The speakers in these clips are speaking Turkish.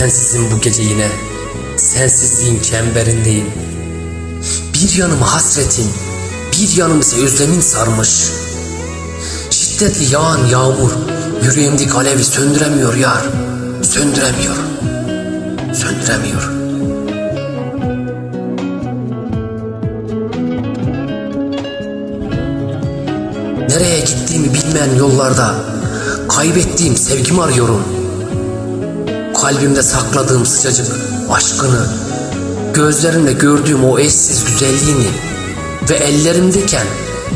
Sensizim bu gece yine, sensizliğin çemberindeyim. Bir yanım hasretin, bir yanım ise özlemin sarmış. Şiddetli yağan yağmur, yüreğimdeki alevi söndüremiyor yar, söndüremiyor, söndüremiyor. Nereye gittiğimi bilmeyen yollarda, kaybettiğim sevgimi arıyorum. Kalbimde sakladığım sıcacık aşkını, gözlerimle gördüğüm o eşsiz güzelliğini ve ellerimdeyken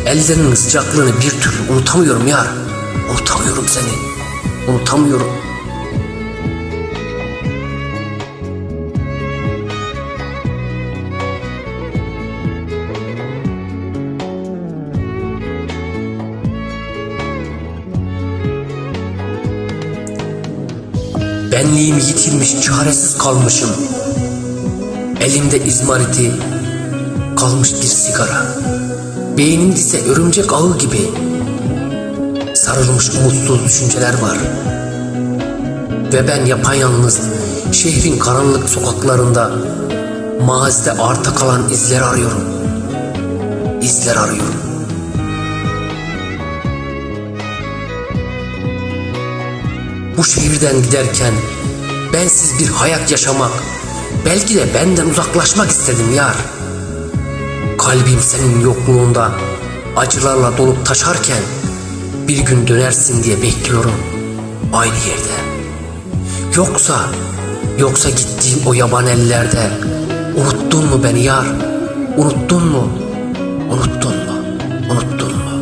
ellerinin sıcaklığını bir türlü unutamıyorum yar. Unutamıyorum seni. Unutamıyorum. Benliğimi yitirmiş çaresiz kalmışım. Elimde izmariti, kalmış bir sigara. Beynimde ise örümcek ağı gibi sarılmış umutsuz düşünceler var. Ve ben yapayalnız şehrin karanlık sokaklarında mazide arta kalan izler arıyorum. İzler arıyorum. Bu şehirden giderken bensiz bir hayat yaşamak, belki de benden uzaklaşmak istedim yar. Kalbim senin yokluğunda acılarla dolup taşarken bir gün dönersin diye bekliyorum aynı yerde. Yoksa, yoksa gittiğim o yaban ellerde unuttun mu beni yar? Unuttun mu? Unuttun mu? Unuttun